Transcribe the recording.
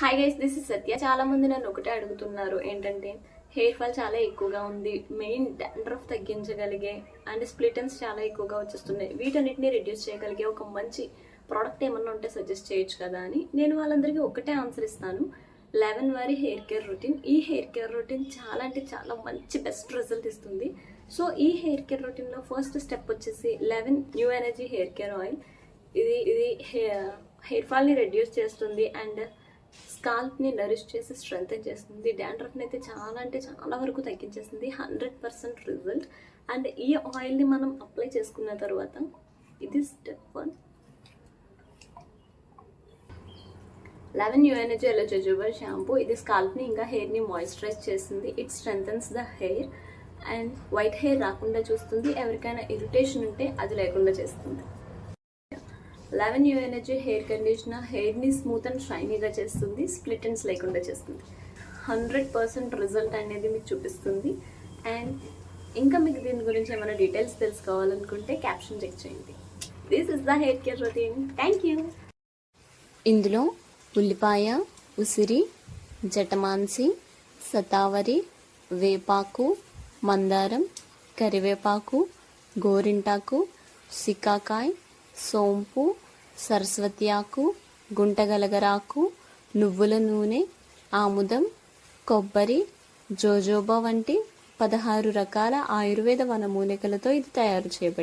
Hi guys this is Satya చాలా మంది నన్ను ఒకటే అడుగుతున్నారు ఏంటంటే హెయిర్ ఫాల్ చాలా ఎక్కువగా ఉంది మెయిన్ డాండ్రఫ్ తగ్గించగలిగే అండ్ స్ప్లిటన్స్ చాలా ఎక్కువగా వచ్చేస్తున్నాయి. వీటన్నిటిని రిడ్యూస్ చేయగలిగే ఒక మంచి ప్రోడక్ట్ ఏమన్నా ఉంటే సజెస్ట్ చేయొచ్చు కదా అని నేను వాళ్ళందరికీ ఒకటే ఆన్సర్ ఇస్తాను. లెవెన్ వారి హెయిర్ కేర్ రొటీన్ ఈ హెయిర్ కేర్ రొటీన్ చాలా అంటే చాలా మంచి బెస్ట్ రిజల్ట్ ఇస్తుంది. సో ఈ హెయిర్ కేర్ రొటీన్లో ఫస్ట్ స్టెప్ వచ్చేసి eleven new energy hair care oil ఇది ఇది హెయిర్ ఫాల్ని రెడ్యూస్ చేస్తుంది అండ్ స్కాల్ప్ని నరిష్ చేసి స్ట్రెంగ్తన్ చేస్తుంది. డాండ్రఫ్ని అయితే చాలా అంటే చాలా వరకు తగ్గించేస్తుంది. Hundred percent result. అండ్ ఈ ఆయిల్ని మనం అప్లై చేసుకున్న తర్వాత ఇది step one. Leven you energy yellow shampoo. ఇది స్కాల్ప్ని ఇంకా హెయిర్ని మాయిశ్చరైజ్ చేస్తుంది. It strengthens the hair. And white hair రాకుండా చూస్తుంది. ఎవరికైనా ఇరిటేషన్ ఉంటే అది లేకుండా చేస్తుంది. Eleven you energy hair conditioner హెయిర్ని స్మూత్ అండ్ షైనీగా చేస్తుంది స్ప్లిట్ అండ్స్ లేకుండా చేస్తుంది. హండ్రెడ్ పర్సెంట్ రిజల్ట్ అనేది మీకు చూపిస్తుంది. అండ్ ఇంకా మీకు దీని గురించి ఏమైనా డీటెయిల్స్ తెలుసుకోవాలనుకుంటే క్యాప్షన్ చెక్ చేయండి. This is the hair care routine thank you ఇందులో ఉల్లిపాయ ఉసిరి జటమాన్సి సతావరి వేపాకు మందారం కరివేపాకు గోరింటాకు సికాకాయ్ సోంపు సరస్వతి ఆకు గుంటగలగరాకు నువ్వుల నూనె ఆముదం కొబ్బరి జోజోబా వంటి పదహారు రకాల ఆయుర్వేద వనమూలికలతో ఇది తయారు చేయబడింది.